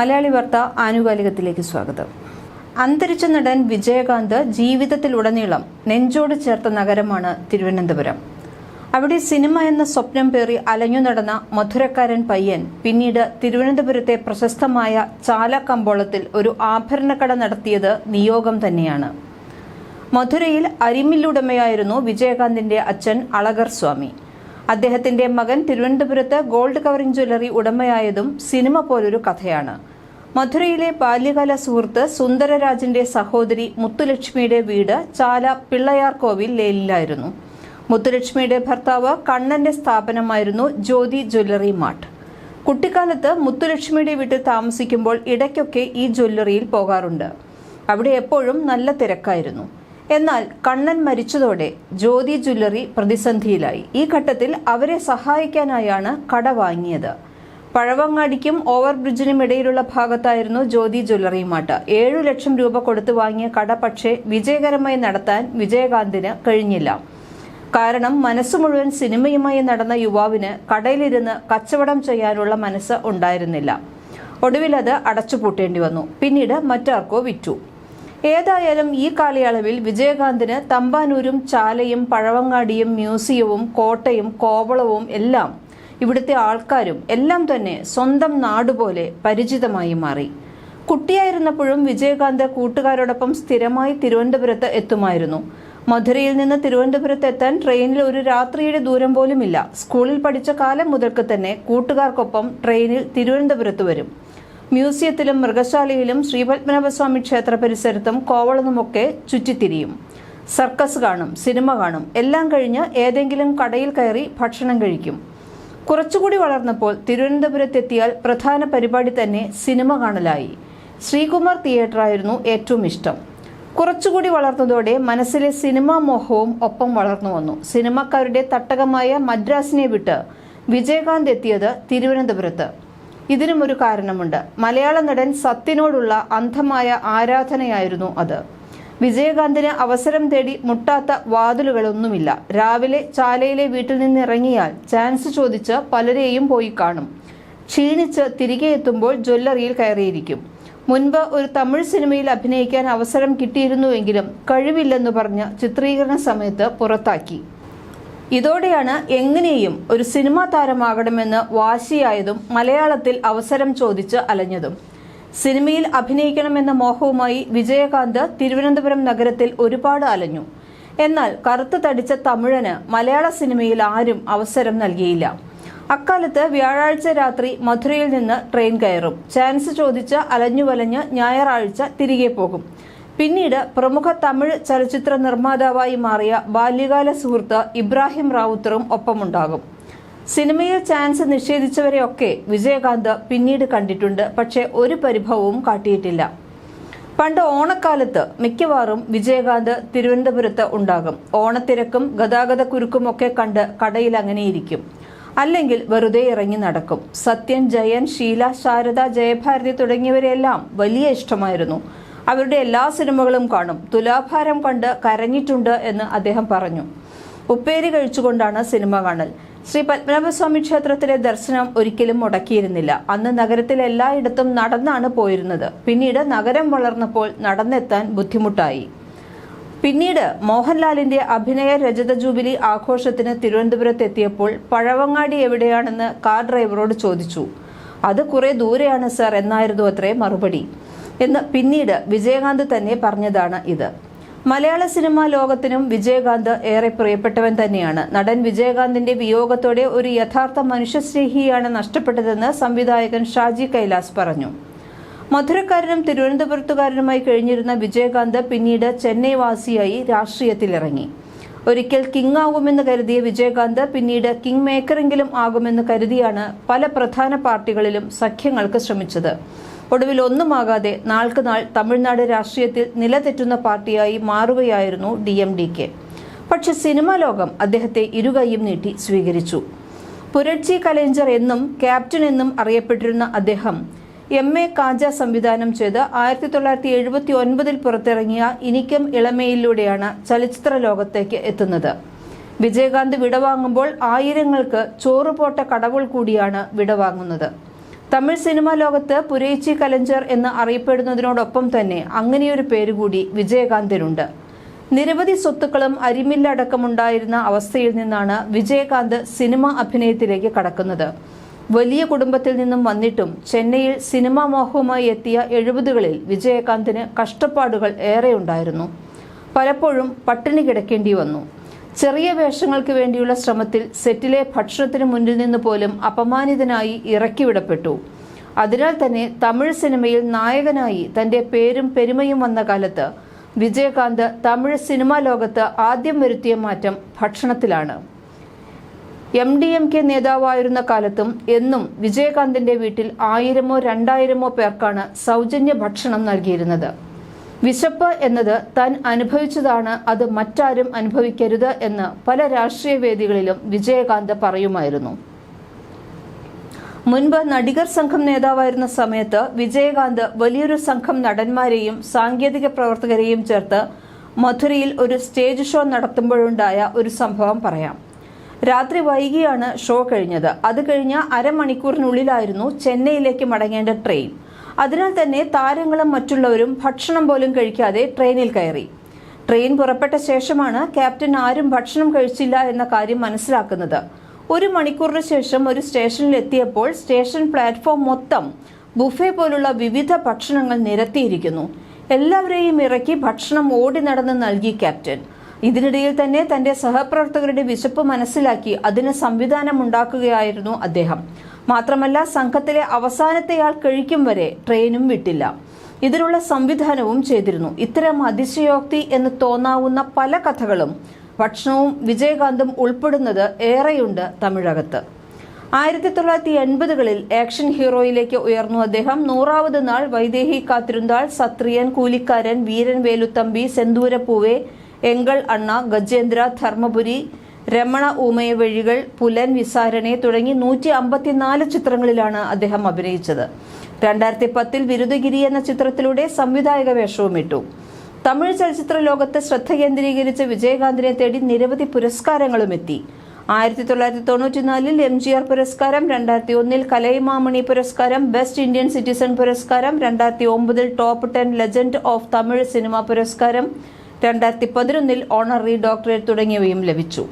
മലയാളി വാർത്ത ആനുകാലികത്തിലേക്ക് സ്വാഗതം. അന്തരിച്ച നടൻ വിജയകാന്ത് ജീവിതത്തിലുടനീളം നെഞ്ചോട് ചേർത്ത നഗരമാണ് തിരുവനന്തപുരം. അവിടെ സിനിമ എന്ന സ്വപ്നം പേറി അലഞ്ഞു നടന്ന മധുരക്കാരൻ പയ്യൻ പിന്നീട് തിരുവനന്തപുരത്തെ പ്രശസ്തമായ ചാല കമ്പോളത്തിൽ ഒരു ആഭരണക്കട നടത്തിയത് നിയോഗം തന്നെയാണ്. മധുരയിൽ അരിമില്ലുടമയായിരുന്നു വിജയകാന്തിന്റെ അച്ഛൻ അളകർ സ്വാമി. അദ്ദേഹത്തിന്റെ മകൻ തിരുവനന്തപുരത്ത് ഗോൾഡ് കവറിംഗ് ജ്വല്ലറി ഉടമയായതും സിനിമ പോലൊരു കഥയാണ്. മധുരയിലെ ബാല്യകാല സുഹൃത്ത് സുന്ദരരാജന്റെ സഹോദരി മുത്തുലക്ഷ്മിയുടെ വീട് ചാല പിള്ളയാർ കോവിൽ ലേലിലായിരുന്നു. മുത്തുലക്ഷ്മിയുടെ ഭർത്താവ് കണ്ണന്റെ സ്ഥാപനമായിരുന്നു ജ്യോതി ജ്വല്ലറി മാർട്ട്. കുട്ടിക്കാലത്ത് മുത്തുലക്ഷ്മിയുടെ വീട്ടിൽ താമസിക്കുമ്പോൾ ഇടയ്ക്കൊക്കെ ഈ ജ്വല്ലറിയിൽ പോകാറുണ്ട്. അവിടെ എപ്പോഴും നല്ല തിരക്കായിരുന്നു. എന്നാൽ കണ്ണൻ മരിച്ചതോടെ ജ്യോതി ജ്വല്ലറി പ്രതിസന്ധിയിലായി. ഈ ഘട്ടത്തിൽ അവരെ സഹായിക്കാനായാണ് കട വാങ്ങിയത്. പഴവങ്ങാടിക്കും ഓവർബ്രിഡ്ജിനും ഇടയിലുള്ള ഭാഗത്തായിരുന്നു ജ്യോതി ജ്വല്ലറി മാട്ട്. ഏഴു ലക്ഷം രൂപ കൊടുത്തു വാങ്ങിയ കട പക്ഷേ വിജയകരമായി നടത്താൻ വിജയകാന്തിന് കഴിഞ്ഞില്ല. കാരണം മനസ്സ് മുഴുവൻ സിനിമയുമായി നടന്ന യുവാവിന് കടയിലിരുന്ന് കച്ചവടം ചെയ്യാനുള്ള മനസ്സ് ഉണ്ടായിരുന്നില്ല. ഒടുവിൽ അത് അടച്ചുപൂട്ടേണ്ടി വന്നു. പിന്നീട് മറ്റാർക്കോ വിറ്റു. ഏതായാലും ഈ കാലയളവിൽ വിജയകാന്തിന് തമ്പാനൂരും ചാലയും പഴവങ്ങാടിയും മ്യൂസിയവും കോട്ടയും കോവളവും എല്ലാം ഇവിടുത്തെ ആൾക്കാരും എല്ലാം തന്നെ സ്വന്തം നാടുപോലെ പരിചിതമായി മാറി. കുട്ടിയായിരുന്നപ്പോഴും വിജയകാന്ത് കൂട്ടുകാരോടൊപ്പം സ്ഥിരമായി തിരുവനന്തപുരത്ത് എത്തുമായിരുന്നു. മധുരയിൽ നിന്ന് തിരുവനന്തപുരത്ത് എത്താൻ ട്രെയിനിൽ ഒരു രാത്രിയുടെ ദൂരം പോലുമില്ല. സ്കൂളിൽ പഠിച്ച കാലം മുതൽക്ക് തന്നെ കൂട്ടുകാർക്കൊപ്പം ട്രെയിനിൽ തിരുവനന്തപുരത്ത് വരും. മ്യൂസിയത്തിലും മൃഗശാലയിലും ശ്രീപത്മനാഭസ്വാമി ക്ഷേത്ര പരിസരത്തും കോവളനുമൊക്കെ ചുറ്റിത്തിരിയും. സർക്കസ് കാണും സിനിമ കാണും എല്ലാം കഴിഞ്ഞ് ഏതെങ്കിലും കടയിൽ കയറി ഭക്ഷണം കഴിക്കും. കുറച്ചുകൂടി വളർന്നപ്പോൾ തിരുവനന്തപുരത്തെത്തിയാൽ പ്രധാന പരിപാടി തന്നെ സിനിമ കാണലായി. ശ്രീകുമാർ തിയേറ്ററായിരുന്നു ഏറ്റവും ഇഷ്ടം. കുറച്ചുകൂടി വളർന്നതോടെ മനസ്സിലെ സിനിമാ മോഹവും ഒപ്പം വളർന്നു വന്നു. സിനിമക്കാരുടെ തട്ടകമായ മദ്രാസിനെ വിട്ട് വിജയകാന്ത് എത്തിയത് തിരുവനന്തപുരത്ത്. ഇതിനും ഒരു കാരണമുണ്ട്. മലയാള നടൻ സത്യനോടുള്ള അന്ധമായ ആരാധനയായിരുന്നു അത്. വിജയകാന്തിന് അവസരം തേടി മുട്ടാത്ത വാതിലുകളൊന്നുമില്ല. രാവിലെ ചാലയിലെ വീട്ടിൽ നിന്ന് ഇറങ്ങിയാൽ ചാൻസ് ചോദിച്ച് പലരെയും പോയി കാണും. ക്ഷീണിച്ച് തിരികെ എത്തുമ്പോൾ ജ്വല്ലറിയിൽ കയറിയിരിക്കും. മുൻപ് ഒരു തമിഴ് സിനിമയിൽ അഭിനയിക്കാൻ അവസരം കിട്ടിയിരുന്നുവെങ്കിലും കഴിവില്ലെന്ന് പറഞ്ഞ് ചിത്രീകരണ സമയത്ത് പുറത്താക്കി. ഇതോടെയാണ് എങ്ങനെയും ഒരു സിനിമാ താരമാകണമെന്ന് വാശിയായതും മലയാളത്തിൽ അവസരം ചോദിച്ച് അലഞ്ഞതും. സിനിമയിൽ അഭിനയിക്കണമെന്ന മോഹവുമായി വിജയകാന്ത് തിരുവനന്തപുരം നഗരത്തിൽ ഒരുപാട് അലഞ്ഞു. എന്നാൽ കറുത്തു തടിച്ച തമിഴന് മലയാള സിനിമയിൽ ആരും അവസരം നൽകിയില്ല. അക്കാലത്ത് വ്യാഴാഴ്ച രാത്രി മധുരയിൽ നിന്ന് ട്രെയിൻ കയറും. ചാൻസ് ചോദിച്ച് അലഞ്ഞു വലഞ്ഞ് ഞായറാഴ്ച തിരികെ പോകും. പിന്നീട് പ്രമുഖ തമിഴ് ചലച്ചിത്ര നിർമ്മാതാവായി മാറിയ ബാല്യകാല സുഹൃത്ത് ഇബ്രാഹിം റാവുത്തറും ഒപ്പമുണ്ടാകും. സിനിമയിൽ ചാൻസ് നിഷേധിച്ചവരെയൊക്കെ വിജയകാന്ത് പിന്നീട് കണ്ടിട്ടുണ്ട് പക്ഷേ ഒരു പരിഭവവും കാട്ടിയിട്ടില്ല. പണ്ട് ഓണക്കാലത്ത് മിക്കവാറും വിജയകാന്ത് തിരുവനന്തപുരത്ത് ഉണ്ടാകും. ഓണത്തിരക്കും ഗതാഗത കുരുക്കുമൊക്കെ കണ്ട് കടയിൽ അങ്ങനെയിരിക്കും അല്ലെങ്കിൽ വെറുതെ ഇറങ്ങി നടക്കും. സത്യൻ ജയൻ ഷീല ശാരദ ജയഭാരതി തുടങ്ങിയവരെയെല്ലാം വലിയ ഇഷ്ടമായിരുന്നു. അവരുടെ എല്ലാ സിനിമകളും കാണും. തുലാഭാരം കണ്ട് കരഞ്ഞിട്ടുണ്ട് എന്ന് അദ്ദേഹം പറഞ്ഞു. ഉപ്പേരി കഴിച്ചുകൊണ്ടാണ് സിനിമ കാണൽ. ശ്രീ പത്മനാഭസ്വാമി ക്ഷേത്രത്തിലെ ദർശനം ഒരിക്കലും മുടക്കിയിരുന്നില്ല. അന്ന് നഗരത്തിൽ എല്ലായിടത്തും നടന്നാണ് പോയിരുന്നത്. പിന്നീട് നഗരം വളർന്നപ്പോൾ നടന്നെത്താൻ ബുദ്ധിമുട്ടായി. പിന്നീട് മോഹൻലാലിന്റെ അഭിനയ രജത ജൂബിലി ആഘോഷത്തിന് തിരുവനന്തപുരത്ത് എത്തിയപ്പോൾ പഴവങ്ങാടി എവിടെയാണെന്ന് കാർ ഡ്രൈവറോട് ചോദിച്ചു. അത് കുറെ ദൂരെയാണ് സർ. എന്നായിരുന്നു അത്രേ മറുപടി എന്ന് പിന്നീട് വിജയകാന്ത് തന്നെ പറഞ്ഞതാണ് ഇത്. മലയാള സിനിമാ ലോകത്തിനും വിജയകാന്ത് ഏറെ പ്രിയപ്പെട്ടവൻ തന്നെയാണ്. നടൻ വിജയകാന്തിന്റെ വിയോഗത്തോടെ ഒരു യഥാർത്ഥ മനുഷ്യസ്നേഹിയാണ് നഷ്ടപ്പെട്ടതെന്ന് സംവിധായകൻ ഷാജി കൈലാസ് പറഞ്ഞു. മധുരക്കാരനും തിരുവനന്തപുരത്തുകാരനുമായി കഴിഞ്ഞിരുന്ന വിജയകാന്ത് പിന്നീട് ചെന്നൈ വാസിയായി രാഷ്ട്രീയത്തിലിറങ്ങി. ഒരിക്കൽ കിങ് ആകുമെന്ന് കരുതിയ വിജയകാന്ത് പിന്നീട് കിങ് മേക്കറെങ്കിലും ആകുമെന്ന് കരുതിയാണ് പല പ്രധാന പാർട്ടികളിലും സഖ്യങ്ങൾക്ക് ശ്രമിച്ചത്. ഒടുവിൽ ഒന്നുമാകാതെ നാൾക്ക് നാൾ തമിഴ്നാട് രാഷ്ട്രീയത്തിൽ നിലതെറ്റുന്ന പാർട്ടിയായി മാറുകയായിരുന്നു ഡി എം ഡി കെ. പക്ഷെ സിനിമാ ലോകം അദ്ദേഹത്തെ ഇരുകൈയും നീട്ടി സ്വീകരിച്ചു. പുരട്ചി കലേഞ്ചർ എന്നും ക്യാപ്റ്റൻ എന്നും അറിയപ്പെട്ടിരുന്ന അദ്ദേഹം എം എ കാജ സംവിധാനം ചെയ്ത് ആയിരത്തി തൊള്ളായിരത്തി എഴുപത്തി ഒൻപതിൽ പുറത്തിറങ്ങിയ ഇനിക്കം ഇളമയിലൂടെയാണ് ചലച്ചിത്ര ലോകത്തേക്ക് എത്തുന്നത്. വിജയകാന്ത് വിടവാങ്ങുമ്പോൾ ആയിരങ്ങൾക്ക് ചോറുപോട്ട കടവുൾ കൂടിയാണ് വിടവാങ്ങുന്നത്. തമിഴ് സിനിമാ ലോകത്ത് പുരേച്ചി കലഞ്ചർ എന്ന് അറിയപ്പെടുന്നതിനോടൊപ്പം തന്നെ അങ്ങനെയൊരു പേരുകൂടി വിജയകാന്തിനുണ്ട്. നിരവധി സ്വത്തുക്കളും അരിമില്ലടക്കമുണ്ടായിരുന്ന അവസ്ഥയിൽ നിന്നാണ് വിജയകാന്ത് സിനിമ അഭിനയത്തിലേക്ക് കടക്കുന്നത്. വലിയ കുടുംബത്തിൽ നിന്നും വന്നിട്ടും ചെന്നൈയിൽ സിനിമാ മോഹവുമായി എത്തിയ എഴുപതുകളിൽ വിജയകാന്തിന് കഷ്ടപ്പാടുകൾ ഏറെയുണ്ടായിരുന്നു. പലപ്പോഴും പട്ടിണി കിടക്കേണ്ടി വന്നു. ചെറിയ വേഷങ്ങൾക്ക് വേണ്ടിയുള്ള ശ്രമത്തിൽ സെറ്റിലെ ഭക്ഷണത്തിന് മുന്നിൽ നിന്ന് പോലും അപമാനിതനായി ഇറക്കിവിടപ്പെട്ടു അതിനാൽ തന്നെ തമിഴ് സിനിമയിൽ നായകനായി തന്റെ പേരും പെരുമയും വന്ന കാലത്ത് വിജയകാന്ത് തമിഴ് സിനിമാ ലോകത്ത് ആദ്യം വരുത്തിയ മാറ്റം ഭക്ഷണത്തിലാണ്. എം ഡി എം കെ നേതാവായിരുന്ന കാലത്തും എന്നും വിജയകാന്തിന്റെ വീട്ടിൽ ആയിരമോ രണ്ടായിരമോ പേർക്കാണ് സൗജന്യ ഭക്ഷണം നൽകിയിരുന്നത്. വിശപ്പ് എന്നത് താൻ അനുഭവിച്ചതാണ് അത് മറ്റാരും അനുഭവിക്കരുത് എന്ന് പല രാഷ്ട്രീയ വേദികളിലും വിജയകാന്ത് പറയുമായിരുന്നു. മുൻപ് നടികർ സംഘം നേതാവായിരുന്ന സമയത്ത് വിജയകാന്ത് വലിയൊരു സംഘം നടന്മാരെയും സാങ്കേതിക പ്രവർത്തകരെയും ചേർത്ത് മധുരയിൽ ഒരു സ്റ്റേജ് ഷോ നടത്തുമ്പോഴുണ്ടായ ഒരു സംഭവം പറയാം. രാത്രി വൈകിയാണ് ഷോ കഴിഞ്ഞത്. അത് കഴിഞ്ഞ അരമണിക്കൂറിനുള്ളിലായിരുന്നു ചെന്നൈയിലേക്ക് മടങ്ങേണ്ട ട്രെയിൻ. അതിനാൽ തന്നെ താരങ്ങളും മറ്റുള്ളവരും ഭക്ഷണം പോലും കഴിക്കാതെ ട്രെയിനിൽ കയറി. ട്രെയിൻ പുറപ്പെട്ട ശേഷമാണ് ക്യാപ്റ്റൻ ആരും ഭക്ഷണം കഴിച്ചില്ല എന്ന കാര്യം മനസ്സിലാക്കുന്നത്. ഒരു മണിക്കൂറിന് ശേഷം ഒരു സ്റ്റേഷനിൽ എത്തിയപ്പോൾ സ്റ്റേഷൻ പ്ലാറ്റ്ഫോം മൊത്തം ബുഫെ പോലുള്ള വിവിധ ഭക്ഷണങ്ങൾ നിരത്തിയിരിക്കുന്നു. എല്ലാവരെയും ഇറക്കി ഭക്ഷണം ഓടി നടന്ന് നൽകി ക്യാപ്റ്റൻ. ഇതിനിടയിൽ തന്നെ തന്റെ സഹപ്രവർത്തകരുടെ വിശപ്പ് മനസ്സിലാക്കി അതിന് സംവിധാനം ഉണ്ടാക്കുകയായിരുന്നു അദ്ദേഹം. മാത്രമല്ല സംഘത്തിലെ അവസാനത്തെയാൾ കഴിക്കും വരെ ട്രെയിനും വിട്ടില്ല. ഇതിനുള്ള സംവിധാനവും ചെയ്തിരുന്നു. ഇത്തരം അതിശയോക്തി എന്ന് തോന്നാവുന്ന പല കഥകളും ഭക്ഷണവും വിജയകാന്തും ഉൾപ്പെടുന്നത് ഏറെയുണ്ട് തമിഴകത്ത്. ആയിരത്തി തൊള്ളായിരത്തി എൺപതുകളിൽ ആക്ഷൻ ഹീറോയിലേക്ക് ഉയർന്നു അദ്ദേഹം. നൂറാവത് നാൾ വൈദേഹി കാത്തിരുന്നാൾ സത്രിയൻ കൂലിക്കാരൻ വീരൻ വേലുത്തമ്പി സെന്തൂരപ്പൂവെ എങ്കൾ അണ്ണ ഗജേന്ദ്ര ധർമ്മപുരി രമണ ഊമയ വഴികൾ പുലൻ വിസാരണെ തുടങ്ങി നൂറ്റി അമ്പത്തിനാല് ചിത്രങ്ങളിലാണ് അദ്ദേഹം അഭിനയിച്ചത്. രണ്ടായിരത്തി പത്തിൽ വിരുദഗിരി എന്ന ചിത്രത്തിലൂടെ സംവിധായക വേഷവും ഇട്ടു. തമിഴ് ചലച്ചിത്ര ലോകത്ത് ശ്രദ്ധ കേന്ദ്രീകരിച്ച വിജയകാന്തിനെ തേടി നിരവധി പുരസ്കാരങ്ങളും എത്തി. ആയിരത്തി തൊള്ളായിരത്തി തൊണ്ണൂറ്റിനാലിൽ എം ജി ആർ പുരസ്കാരം രണ്ടായിരത്തി ഒന്നിൽ കലൈമാമണി പുരസ്കാരം ബെസ്റ്റ് ഇന്ത്യൻ സിറ്റിസൺ പുരസ്കാരം രണ്ടായിരത്തി ഒമ്പതിൽ top ten legend of Tamil cinema പുരസ്കാരം രണ്ടായിരത്തി പതിനൊന്നിൽ ഓണററി ഡോക്ടറേറ്റ് തുടങ്ങിയവയും ലഭിച്ചു.